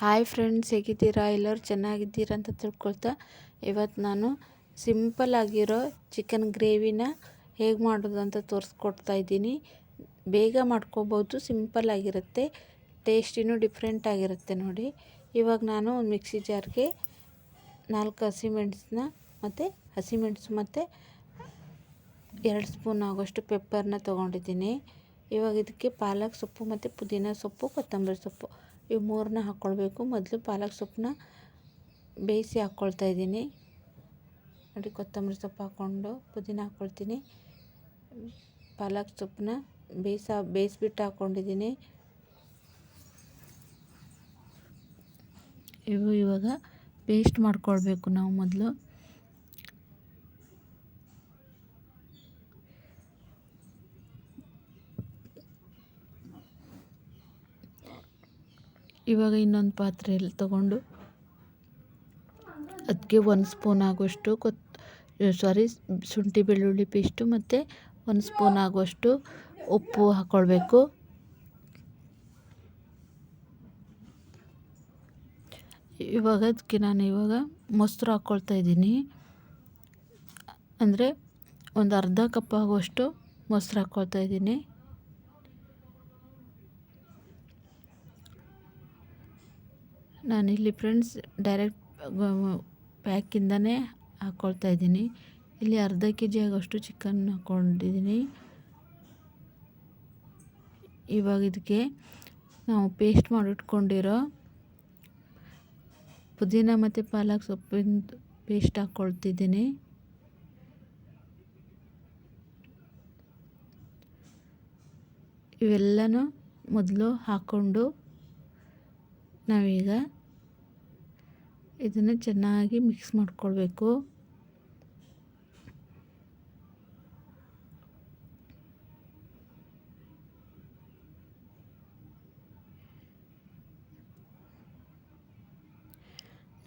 Hi friends ಹೇಗಿದ್ದೀರಾ? ಎಲ್ಲರೂ ಚೆನ್ನಾಗಿದ್ದೀರಾ ಅಂತ ತಿಳ್ಕೊಳ್ತಾ ಇವತ್ತು ನಾನು ಸಿಂಪಲ್ ಆಗಿರೋ ಚಿಕನ್ ಗ್ರೇವಿನ ಹೇಗೆ ಮಾಡೋದು ಅಂತ ತೋರಿಸ್ಕೊಡ್ತಾ ಇದ್ದೀನಿ. ಬೇಗ ಮಾಡ್ಕೋಬೋದು ಸಿಂಪಲ್ ಆಗಿರುತ್ತೆ ಟೇಸ್ಟಿನೂ ಡಿಫ್ರೆಂಟ್ ಆಗಿರುತ್ತೆ ನೋಡಿ. ಇವಾಗ ನಾನು ಮಿಕ್ಸಿ ಜಾರ್ಗೆ ನಾಲ್ಕು ಹಸಿಮೆಣಸನ್ನ ಮತ್ತು ಹಸಿಮೆಣಸು ಮತ್ತು ಎರಡು ಸ್ಪೂನ್ ಆಗೋಷ್ಟು ಪೆಪ್ಪರ್ನ ತೊಗೊಂಡಿದ್ದೀನಿ. ಇವಾಗ ಇದಕ್ಕೆ ಪಾಲಕ್ ಸೊಪ್ಪು ಮತ್ತು ಪುದೀನ ಸೊಪ್ಪು, ಕೊತ್ತಂಬರಿ ಸೊಪ್ಪು. ಇವು ಮೂರನ್ನ ಹಾಕ್ಕೊಳ್ಬೇಕು ಮೊದಲು ಪಾಲಕ್ ಸೊಪ್ಪನ್ನ ಬೇಯಿಸಿ ಹಾಕ್ಕೊಳ್ತಾ ಇದ್ದೀನಿ. ನೋಡಿ ಕೊತ್ತಂಬರಿ ಸೊಪ್ಪು ಹಾಕ್ಕೊಂಡು ಪುದೀನ ಹಾಕ್ಕೊಳ್ತೀನಿ ಪಾಲಕ್ ಸೊಪ್ಪನ್ನ ಬೇಯಿಸ, ಬೇಯಿಸ್ಬಿಟ್ಟು ಹಾಕ್ಕೊಂಡಿದ್ದೀನಿ ಇವು ಇವಾಗ ಪೇಸ್ಟ್ ಮಾಡ್ಕೊಳ್ಬೇಕು ನಾವು ಮೊದಲು. ಇವಾಗ ಇನ್ನೊಂದು ಪಾತ್ರೆಯಲ್ಲಿ ತಗೊಂಡು ಅದಕ್ಕೆ ಒಂದು ಸ್ಪೂನ್ ಆಗುವಷ್ಟು ಕೊತ್ ಸಾರಿ ಶುಂಠಿ ಬೆಳ್ಳುಳ್ಳಿ ಪೇಸ್ಟು ಮತ್ತು ಒಂದು ಸ್ಪೂನ್ ಆಗುವಷ್ಟು ಉಪ್ಪು ಹಾಕ್ಕೊಳ್ಬೇಕು ಇವಾಗ ಅದಕ್ಕೆ ನಾನು ಇವಾಗ ಮೊಸರು ಹಾಕ್ಕೊಳ್ತಾ ಇದ್ದೀನಿ. ಅಂದರೆ ಒಂದು ಅರ್ಧ ಕಪ್ ಆಗುವಷ್ಟು ಮೊಸರು ಹಾಕ್ಕೊಳ್ತಾ ಇದ್ದೀನಿ. ನಾನಿಲ್ಲಿ ಫ್ರೆಂಡ್ಸ್ ಡೈರೆಕ್ಟ್ ಪ್ಯಾಕಿಂದನೇ ಹಾಕ್ಕೊಳ್ತಾ ಇದ್ದೀನಿ. ಇಲ್ಲಿ ಅರ್ಧ ಕೆ ಜಿ ಆಗೋಷ್ಟು ಚಿಕನ್ ಹಾಕ್ಕೊಂಡಿದ್ದೀನಿ ಇವಾಗ ಇದಕ್ಕೆ ನಾವು ಪೇಸ್ಟ್ ಮಾಡಿಟ್ಕೊಂಡಿರೋ ಪುದೀನ ಮತ್ತು ಪಾಲಕ್ ಸೊಪ್ಪಿನ ಪೇಸ್ಟ್ ಹಾಕ್ಕೊಳ್ತಿದ್ದೀನಿ ಇವೆಲ್ಲನೂ ಮೊದಲು ಹಾಕ್ಕೊಂಡು ನಾವೀಗ ಇದನ್ನು ಚೆನ್ನಾಗಿ ಮಿಕ್ಸ್ ಮಾಡ್ಕೊಳ್ಬೇಕು.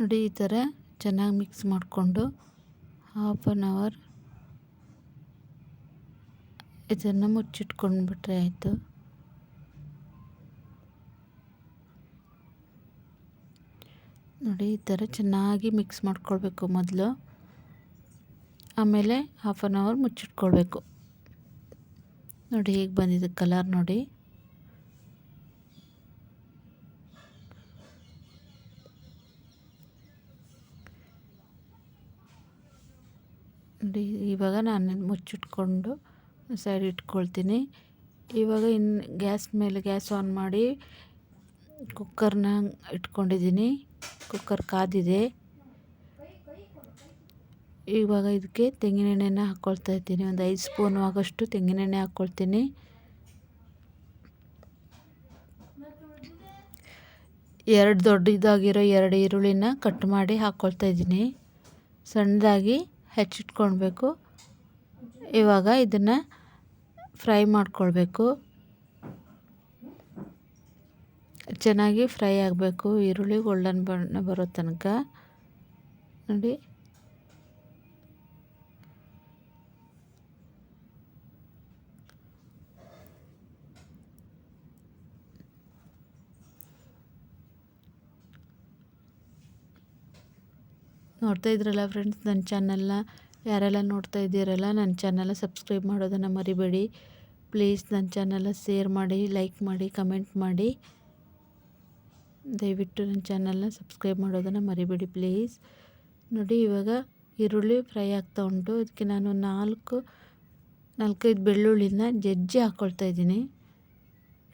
ನೋಡಿ ಈ ಥರ ಚೆನ್ನಾಗಿ ಮಿಕ್ಸ್ ಮಾಡಿಕೊಂಡು ಹಾಫ್ ಆನ್ ಅವರ್ ಇದನ್ನು ಮುಚ್ಚಿಟ್ಕೊಂಡ್ಬಿಟ್ರೆ ಆಯಿತು. ನೋಡಿ, ಈ ಥರ ಚೆನ್ನಾಗಿ ಮಿಕ್ಸ್ ಮಾಡ್ಕೊಳ್ಬೇಕು ಮೊದಲು. ಆಮೇಲೆ ಹಾಫ್ ಆನ್ ಅವರ್ ಮುಚ್ಚಿಟ್ಕೊಳ್ಬೇಕು. ನೋಡಿ, ಹೇಗೆ ಬಂದಿದೆ ಕಲರ್ ನೋಡಿ. ನೋಡಿ, ಇವಾಗ ನಾನು ಮುಚ್ಚಿಟ್ಕೊಂಡು ಸೈಡ್ ಇಟ್ಕೊಳ್ತೀನಿ. ಇವಾಗ ಇನ್ನು ಗ್ಯಾಸ್ ಮೇಲೆ ಗ್ಯಾಸ್ ಆನ್ ಮಾಡಿ ಕುಕ್ಕರ್ನ ಇಟ್ಕೊಂಡಿದ್ದೀನಿ. ಕುಕ್ಕರ್ ಕಾದಿದೆ. ಇವಾಗ ಇದಕ್ಕೆ ತೆಂಗಿನೆಣ್ಣೆನ ಹಾಕ್ಕೊಳ್ತಾ ಇದ್ದೀನಿ. ಒಂದು ಐದು ಸ್ಪೂನ್ ಆಗೋಷ್ಟು ತೆಂಗಿನೆಣ್ಣೆ ಹಾಕ್ಕೊಳ್ತೀನಿ ಎರಡು ದೊಡ್ಡದಾಗಿರೋ ಎರಡು ಈರುಳ್ಳಿನ ಕಟ್ ಮಾಡಿ ಹಾಕ್ಕೊಳ್ತಾ ಇದ್ದೀನಿ. ಸಣ್ಣದಾಗಿ ಹೆಚ್ಚಿಟ್ಕೊಳ್ಬೇಕು. ಇವಾಗ ಇದನ್ನು ಫ್ರೈ ಮಾಡ್ಕೊಳ್ಬೇಕು. ಚೆನ್ನಾಗಿ ಫ್ರೈ ಆಗಬೇಕು. ಈರುಳ್ಳಿ ಗೋಲ್ಡನ್ ಬಣ್ಣ ಬರೋ ತನಕ. ನೋಡಿ. ನೋಡ್ತಾ ಇದ್ರಲ್ಲ ಫ್ರೆಂಡ್ಸ್ ನನ್ನ ಚಾನಲ್ನ ಯಾರೆಲ್ಲ ನೋಡ್ತಾ ಇದ್ದೀರಲ್ಲ ನನ್ನ ಚಾನಲ್ನ ಸಬ್ಸ್ಕ್ರೈಬ್ ಮಾಡೋದನ್ನು ಮರಿಬೇಡಿ. ಪ್ಲೀಸ್ ನನ್ನ ಚಾನಲ್ನ ಶೇರ್ ಮಾಡಿ ಲೈಕ್ ಮಾಡಿ ಕಮೆಂಟ್ ಮಾಡಿ. ದಯವಿಟ್ಟು ನನ್ನ ಚಾನಲ್ನ ಸಬ್ಸ್ಕ್ರೈಬ್ ಮಾಡೋದನ್ನು ಮರಿಬೇಡಿ ಪ್ಲೀಸ್. ನೋಡಿ, ಇವಾಗ ಈರುಳ್ಳಿ ಫ್ರೈ ಆಗ್ತಾ ಉಂಟು. ಅದಕ್ಕೆ ನಾನು ನಾಲ್ಕು, ನಾಲ್ಕೈದು ಬೆಳ್ಳುಳ್ಳಿನ ಜಜ್ಜಿ ಹಾಕ್ಕೊಳ್ತಾ ಇದ್ದೀನಿ.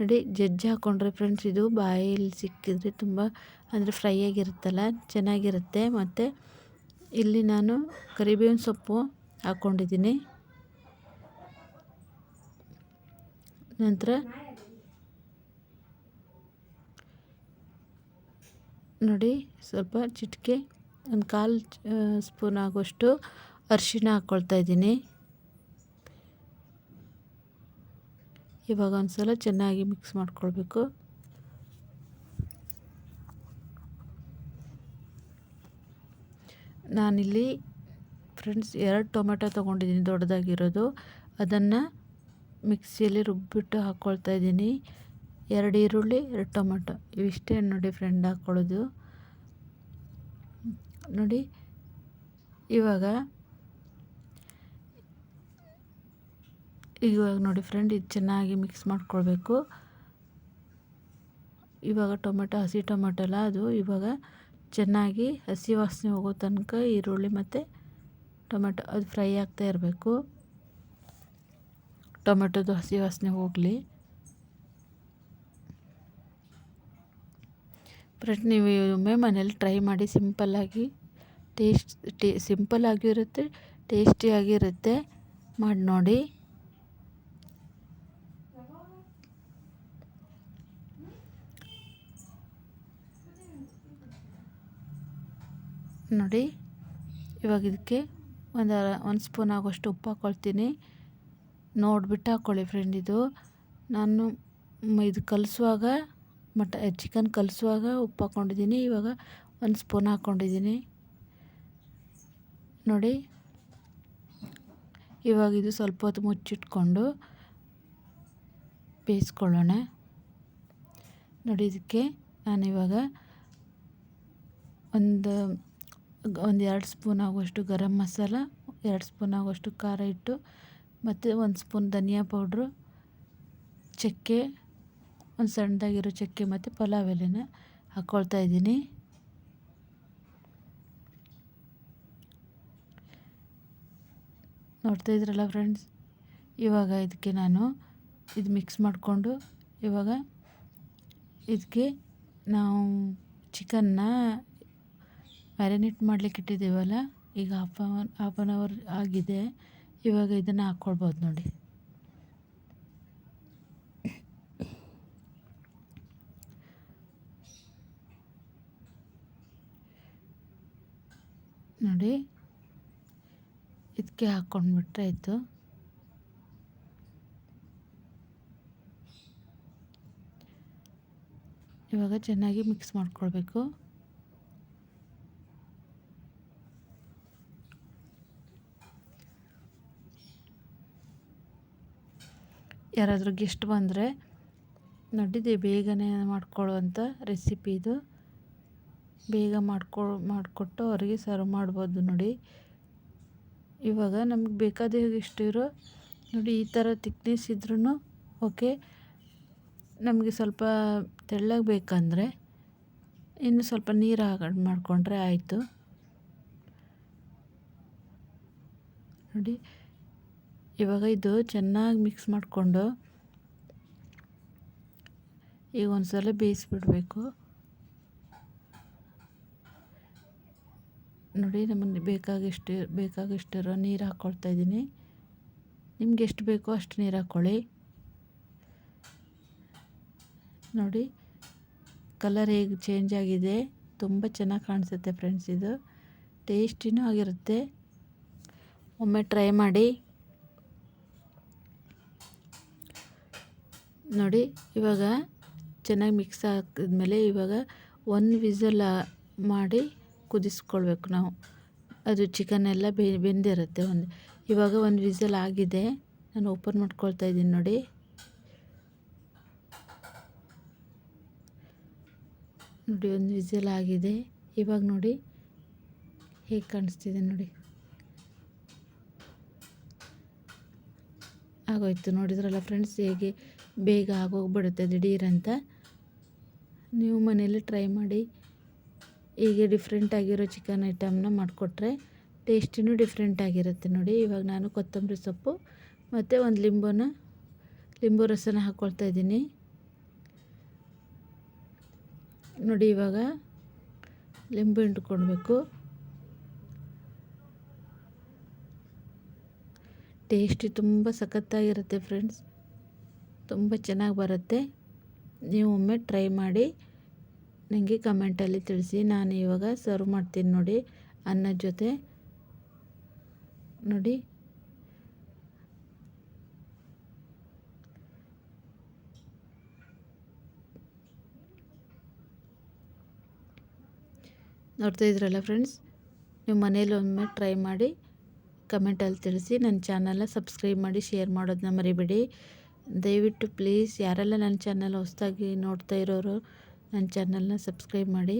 ನೋಡಿ, ಜಜ್ಜಿ ಹಾಕ್ಕೊಂಡ್ರೆ ಫ್ರೆಂಡ್ಸ್ ಇದು ಬಾಯಲ್ಲಿ ಸಿಕ್ಕಿದ್ರೆ ತುಂಬ ಅಂದರೆ ಫ್ರೈ ಆಗಿರುತ್ತಲ್ಲ, ಚೆನ್ನಾಗಿರುತ್ತೆ. ಮತ್ತು ಇಲ್ಲಿ ನಾನು ಕರಿಬೇವಿನ ಸೊಪ್ಪು ಹಾಕ್ಕೊಂಡಿದ್ದೀನಿ ನಂತರ ನೋಡಿ, ಸ್ವಲ್ಪ ಚಿಟಿಕೆ, ಒಂದು ಕಾಲು ಸ್ಪೂನ್ ಆಗೋಷ್ಟು ಅರಿಶಿನ ಹಾಕ್ಕೊಳ್ತಾ ಇದ್ದೀನಿ. ಇವಾಗ ಒಂದು ಸಲ ಚೆನ್ನಾಗಿ ಮಿಕ್ಸ್ ಮಾಡ್ಕೊಳ್ಬೇಕು. ನಾನಿಲ್ಲಿ ಫ್ರೆಂಡ್ಸ್ ಎರಡು ಟೊಮೆಟೊ ತೊಗೊಂಡಿದ್ದೀನಿ, ದೊಡ್ಡದಾಗಿರೋದು. ಅದನ್ನು ಮಿಕ್ಸಿಯಲ್ಲಿ ರುಬ್ಬಿಟ್ಟು ಹಾಕ್ಕೊಳ್ತಾ ಇದ್ದೀನಿ. ಎರಡು ಈರುಳ್ಳಿ, ಎರಡು ಟೊಮೆಟೊ. ಇವಿಷ್ಟೇ ನೋಡಿ ಫ್ರೆಂಡ್ ಹಾಕ್ಕೊಳ್ಳೋದು ನೋಡಿ, ಇವಾಗ ಇವಾಗ ನೋಡಿ ಫ್ರೆಂಡ್ ಇದು ಚೆನ್ನಾಗಿ ಮಿಕ್ಸ್ ಮಾಡ್ಕೊಳ್ಬೇಕು. ಇವಾಗ ಟೊಮೆಟೊ, ಹಸಿ ಟೊಮೆಟೊ ಎಲ್ಲ ಅದು. ಇವಾಗ ಚೆನ್ನಾಗಿ ಹಸಿ ವಾಸನೆ ಹೋಗೋ ತನಕ ಈರುಳ್ಳಿ ಮತ್ತು ಟೊಮೆಟೊ ಅದು ಫ್ರೈ ಆಗ್ತಾ ಇರಬೇಕು. ಟೊಮೆಟೊದು ಹಸಿ ವಾಸನೆ ಹೋಗಲಿ. ಫ್ರೆಂಡ್ ನೀವು ಒಮ್ಮೆ ಮನೇಲಿ ಟ್ರೈ ಮಾಡಿ ಸಿಂಪಲ್ಲಾಗಿ ಟೇಸ್ಟ್ ಟೇ ಸಿಂಪಲ್ಲಾಗಿರುತ್ತೆ ಟೇಸ್ಟಿಯಾಗಿರುತ್ತೆ ಮಾಡಿ ನೋಡಿ. ನೋಡಿ, ಇವಾಗ ಇದಕ್ಕೆ ಒಂದು ಒಂದು ಸ್ಪೂನ್ ಆಗೋಷ್ಟು ಉಪ್ಪು ಹಾಕ್ಕೊಳ್ತೀನಿ ನೋಡಿಬಿಟ್ಟು ಹಾಕ್ಕೊಳ್ಳಿ ಫ್ರೆಂಡ್ ಇದು. ನಾನು ಇದು ಕಲಿಸುವಾಗ ಮಟ ಚಿಕನ್ ಕಲಿಸುವಾಗ ಉಪ್ಪು ಹಾಕ್ಕೊಂಡಿದ್ದೀನಿ ಇವಾಗ ಒಂದು ಸ್ಪೂನ್ ಹಾಕ್ಕೊಂಡಿದ್ದೀನಿ ನೋಡಿ, ಇವಾಗ ಇದು ಸ್ವಲ್ಪ ಹೊತ್ತು ಮುಚ್ಚಿಟ್ಕೊಂಡು ಬೇಯಿಸ್ಕೊಳ್ಳೋಣ. ನೋಡಿ, ಇದಕ್ಕೆ ಇವಾಗ ಒಂದು ಒಂದು ಎರಡು ಸ್ಪೂನ್ ಆಗುವಷ್ಟು ಗರಂ ಮಸಾಲ, ಎರಡು ಸ್ಪೂನ್ ಆಗುವಷ್ಟು ಖಾರ ಇಟ್ಟು ಮತ್ತು ಒಂದು ಸ್ಪೂನ್ ಧನಿಯಾ ಪೌಡ್ರು ಚಕ್ಕೆ ಒಂದು ಸಣ್ಣದಾಗಿರೋ ಚಕ್ಕೆ ಮತ್ತು ಪಲಾವ್ ಎಲೆನ ಹಾಕ್ಕೊಳ್ತಾ ಇದ್ದೀನಿ. ನೋಡ್ತಾ ಇದ್ರಲ್ಲ ಫ್ರೆಂಡ್ಸ್? ಇವಾಗ ಇದಕ್ಕೆ ನಾನು ಇದು ಮಿಕ್ಸ್ ಮಾಡಿಕೊಂಡು ಇವಾಗ ಇದಕ್ಕೆ ನಾವು ಚಿಕನ್ನ ಮ್ಯಾರಿನೇಟ್ ಮಾಡಲಿಕ್ಕೆ ಇಟ್ಟಿದ್ದೀವಲ್ಲ, ಈಗ half hour half an hour ಆಗಿದೆ. ಇವಾಗ ಇದನ್ನು ಹಾಕ್ಕೊಳ್ಬೋದು ನೋಡಿ. ನೋಡಿ. ಇದಕ್ಕೆ ಹಾಕ್ಕೊಂಡ್ಬಿಟ್ರೆ ಆಯಿತು. ಇವಾಗ ಚೆನ್ನಾಗಿ ಮಿಕ್ಸ್ ಮಾಡ್ಕೊಳ್ಬೇಕು. ಯಾರಾದರೂ ಗೆಸ್ಟ್ ಬಂದರೆ ನೋಡಿದೆ ಬೇಗನೆ ಮಾಡ್ಕೊಳ್ಳುವಂಥ ರೆಸಿಪಿ ಇದು. ಬೇಗ ಮಾಡ್ಕೊ, ಮಾಡಿಕೊಟ್ಟು ಅವರಿಗೆ ಸರ್ವ್ ಮಾಡ್ಬೋದು ನೋಡಿ. ಇವಾಗ ನಮ್ಗೆ ಬೇಕಾದ ಇರೋ ನೋಡಿ ಈ ಥರ ತಿಕ್ನೆಸ್ ಇದ್ರೂ ಓಕೆ ನಮಗೆ ಸ್ವಲ್ಪ ತೆಳ್ಳಗೆ ಬೇಕಂದರೆ ಇನ್ನು ಸ್ವಲ್ಪ ನೀರು ಹಾಕೊಂಡು ಮಾಡಿಕೊಂಡ್ರೆ ಆಯಿತು. ನೋಡಿ, ಇವಾಗ ಇದು ಚೆನ್ನಾಗಿ ಮಿಕ್ಸ್ ಮಾಡಿಕೊಂಡು ಈಗ ಒಂದು ಸಲ ಬೇಯಿಸ್ಬಿಡ್ಬೇಕು. ನೋಡಿ ನಮಗೆ ಬೇಕಾಗಿಷ್ಟು, ಬೇಕಾಗಿಷ್ಟಿರೋ ನೀರು ಹಾಕ್ಕೊಳ್ತಾ ಇದ್ದೀನಿ. ನಿಮ್ಗೆ ಎಷ್ಟು ಬೇಕೋ ಅಷ್ಟು ನೀರು ಹಾಕ್ಕೊಳ್ಳಿ ನೋಡಿ ಕಲರ್ ಹೇಗೆ ಚೇಂಜ್ ಆಗಿದೆ, ತುಂಬ ಚೆನ್ನಾಗಿ ಕಾಣಿಸುತ್ತೆ ಫ್ರೆಂಡ್ಸ್ ಇದು. ಟೇಸ್ಟಿನೂ ಆಗಿರುತ್ತೆ. ಒಮ್ಮೆ ಟ್ರೈ ಮಾಡಿ. ನೋಡಿ, ಇವಾಗ ಚೆನ್ನಾಗಿ ಮಿಕ್ಸ್ ಹಾಕಿದ್ಮೇಲೆ ಇವಾಗ ಒಂದು ವಿಸಲ್ ಮಾಡಿ ಕುದಿಸ್ಕೊಳ್ಬೇಕು ನಾವು. ಅದು ಚಿಕನ್ ಎಲ್ಲ ಬೆಂದಿರುತ್ತೆ ಒಂದು. ಇವಾಗ ಒಂದು ವಿಸಲ್ ಆಗಿದೆ. ನಾನು ಓಪನ್ ಮಾಡ್ಕೊಳ್ತಾ ಇದ್ದೀನಿ ನೋಡಿ. ನೋಡಿ ಒಂದು ವಿಸಲ್ ಆಗಿದೆ. ಇವಾಗ ನೋಡಿ ಹೇಗೆ ಕಾಣಿಸ್ತಿದೆ ನೋಡಿ. ಆಗೋಯ್ತು ನೋಡಿದ್ರಲ್ಲ ಫ್ರೆಂಡ್ಸ್ ಹೇಗೆ ಬೇಗ ಆಗೋಗ್ಬಿಡುತ್ತೆ ದಿಢೀರಂತ ನೀವು ಮನೇಲಿ ಟ್ರೈ ಮಾಡಿ. ಹೀಗೆ ಡಿಫ್ರೆಂಟಾಗಿರೋ ಚಿಕನ್ ಐಟಮ್ನ ಮಾಡಿಕೊಟ್ರೆ ಟೇಸ್ಟಿನೂ ಡಿಫ್ರೆಂಟಾಗಿರುತ್ತೆ ನೋಡಿ. ಇವಾಗ ನಾನು ಕೊತ್ತಂಬರಿ ಸೊಪ್ಪು ಮತ್ತು ಒಂದು ಲಿಂಬುನ, ಲಿಂಬು ರಸನ ಹಾಕ್ಕೊಳ್ತಾ ಇದ್ದೀನಿ. ನೋಡಿ ಇವಾಗ ಲಿಂಬು ಹಿಂಡ್ಕೊಳ್ಬೇಕು. ಟೇಸ್ಟಿ ತುಂಬ ಸಖತ್ತಾಗಿರುತ್ತೆ ಫ್ರೆಂಡ್ಸ್ ತುಂಬ ಚೆನ್ನಾಗಿ ಬರುತ್ತೆ. ನೀವು ಒಮ್ಮೆ ಟ್ರೈ ಮಾಡಿ. ನನಗೆ ಕಮೆಂಟಲ್ಲಿ ತಿಳಿಸಿ. ನಾನು ಇವಾಗ ಸರ್ವ್ ಮಾಡ್ತೀನಿ ನೋಡಿ ಅನ್ನದ ಜೊತೆ. ನೋಡಿ. ನೋಡ್ತಾ ಇದ್ರಲ್ಲ ಫ್ರೆಂಡ್ಸ್ ನೀವು ಮನೇಲಿ ಒಮ್ಮೆ ಟ್ರೈ ಮಾಡಿ ಕಮೆಂಟಲ್ಲಿ ತಿಳಿಸಿ. ನನ್ನ ಚಾನಲ್ನ ಸಬ್ಸ್ಕ್ರೈಬ್ ಮಾಡಿ ಶೇರ್ ಮಾಡೋದನ್ನ ಮರಿಬೇಡಿ. ದಯವಿಟ್ಟು ಪ್ಲೀಸ್ ಯಾರೆಲ್ಲ ನನ್ನ ಚಾನಲ್ ಹೊಸ್ದಾಗಿ ನೋಡ್ತಾ ಇರೋರು ನನ್ನ ಚಾನಲ್ನ ಸಬ್ಸ್ಕ್ರೈಬ್ ಮಾಡಿ.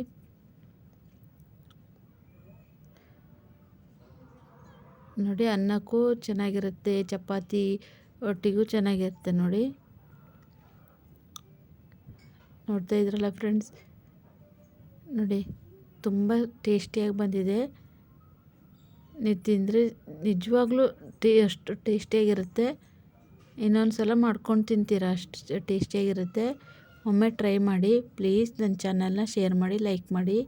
ನೋಡಿ, ಅನ್ನಕ್ಕೂ ಚೆನ್ನಾಗಿರುತ್ತೆ, ಚಪಾತಿ ಒಟ್ಟಿಗೂ ಚೆನ್ನಾಗಿರುತ್ತೆ ನೋಡಿ. ನೋಡ್ತಾ ಇದ್ರಲ್ಲ ಫ್ರೆಂಡ್ಸ್? ನೋಡಿ, ತುಂಬ ಟೇಸ್ಟಿಯಾಗಿ ಬಂದಿದೆ. ನೀವು ತಿಂದರೆ ನಿಜವಾಗ್ಲೂ ಟೇ, ಅಷ್ಟು ಟೇಸ್ಟಿಯಾಗಿರುತ್ತೆ. ಇನ್ನೊಂದು ಸಲ ಮಾಡ್ಕೊಂಡು ತಿಂತೀರ, ಅಷ್ಟು ಟೇಸ್ಟಿಯಾಗಿರುತ್ತೆ. ಒಮ್ಮೆ ಟ್ರೈ ಮಾಡಿ ಪ್ಲೀಸ್ ನನ್ನ ಚಾನಲ್ನ ಶೇರ್ ಮಾಡಿ ಲೈಕ್ ಮಾಡಿ.